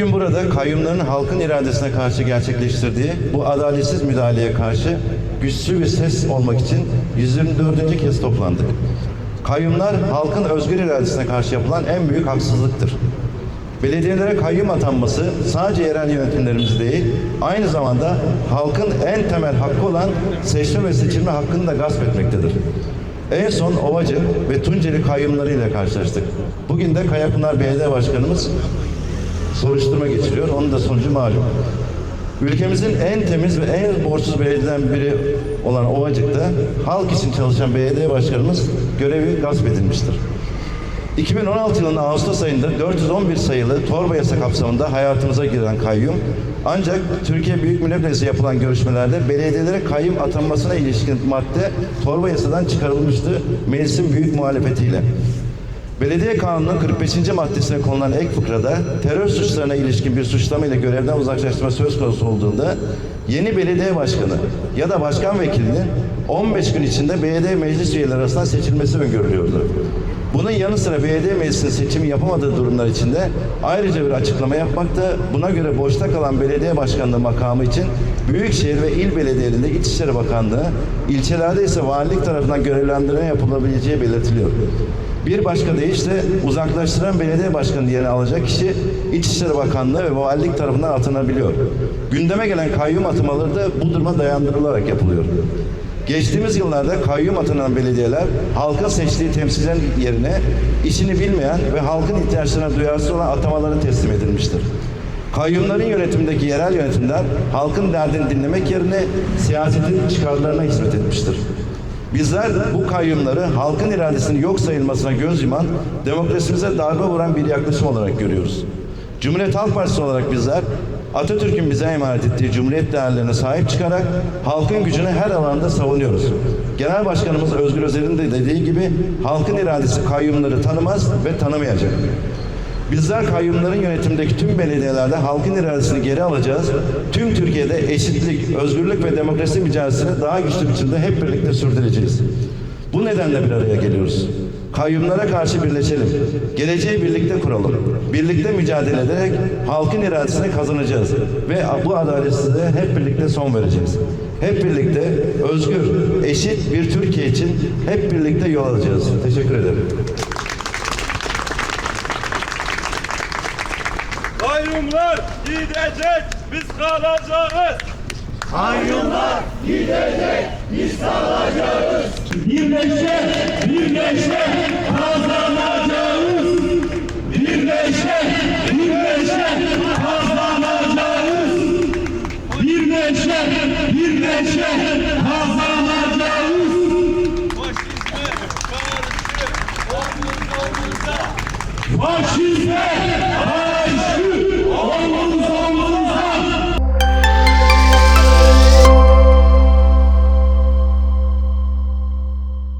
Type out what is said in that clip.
Bugün burada kayyumların halkın iradesine karşı gerçekleştirdiği bu adaletsiz müdahaleye karşı güçlü bir ses olmak için 124. kez toplandık. Kayyumlar halkın özgür iradesine karşı yapılan en büyük haksızlıktır. Belediyelere kayyum atanması sadece yerel yönetimlerimiz değil, aynı zamanda halkın en temel hakkı olan seçme ve seçilme hakkını da gasp etmektedir. En son Ovacık ve Tunceli kayyumlarıyla karşılaştık. Bugün de Kayapınar Belediye Başkanımız soruşturma geçiriyor. Onun da sonucu malum. Ülkemizin en temiz ve en borçsuz belediyeden biri olan Ovacık'ta halk için çalışan belediye başkanımız görevi gasp edilmiştir. 2016 yılının Ağustos ayında 411 sayılı torba yasa kapsamında hayatımıza giren kayyum ancak Türkiye Büyük Millet Meclisi yapılan görüşmelerde belediyelere kayyum atanmasına ilişkin madde torba yasadan çıkarılmıştı meclisin büyük muhalefetiyle. Belediye Kanunu'nun 45. maddesine konulan ek fıkrada terör suçlarına ilişkin bir suçlama ile görevden uzaklaştırma söz konusu olduğunda yeni belediye başkanı ya da başkan vekilinin 15 gün içinde belediye meclis üyeleri arasından seçilmesi öngörülüyordu. Bunun yanı sıra belediye meclisinin seçimi yapamadığı durumlar içinde ayrıca bir açıklama yapmakta. Buna göre boşta kalan belediye başkanlığı makamı için Büyükşehir ve il belediyelerinde İçişleri Bakanlığı, ilçelerde ise valilik tarafından görevlendirme yapılabileceği belirtiliyor. Bir başka deyişle uzaklaştıran belediye başkanı yerine alacak kişi İçişleri Bakanlığı ve valilik tarafından atanabiliyor. Gündeme gelen kayyum atamaları da bu duruma dayandırılarak yapılıyor. Geçtiğimiz yıllarda kayyum atanan belediyeler halkın seçtiği temsilcilerin yerine işini bilmeyen ve halkın ihtiyaçlarına duyarsız olan atamaları teslim edilmiştir. Kayyumların yönetimindeki yerel yönetimler halkın derdini dinlemek yerine siyasetin çıkarlarına hizmet etmiştir. Bizler bu kayyumları halkın iradesinin yok sayılmasına göz yuman, demokrasimize darbe vuran bir yaklaşım olarak görüyoruz. Cumhuriyet Halk Partisi olarak bizler Atatürk'ün bize emanet ettiği cumhuriyet değerlerine sahip çıkarak halkın gücünü her alanda savunuyoruz. Genel Başkanımız Özgür Özel'in de dediği gibi halkın iradesi kayyumları tanımaz ve tanımayacak. Bizler kayyumların yönetimindeki tüm belediyelerde halkın iradesini geri alacağız. Tüm Türkiye'de eşitlik, özgürlük ve demokrasi mücadelesini daha güçlü biçimde hep birlikte sürdüreceğiz. Bu nedenle bir araya geliyoruz. Kayyumlara karşı birleşelim. Geleceği birlikte kuralım. Birlikte mücadele ederek halkın iradesini kazanacağız. Ve bu adaletsizliğe hep birlikte son vereceğiz. Hep birlikte özgür, eşit bir Türkiye için hep birlikte yol alacağız. Teşekkür ederim. Kayyumlar gidecek, biz kalacağız. Birleşe, birleşe kazanacağız. Birleşe, birleşe kazanacağız. Birleşe, birleşe kazanacağız. Faşizme karşı omuz omuzda. Faşizme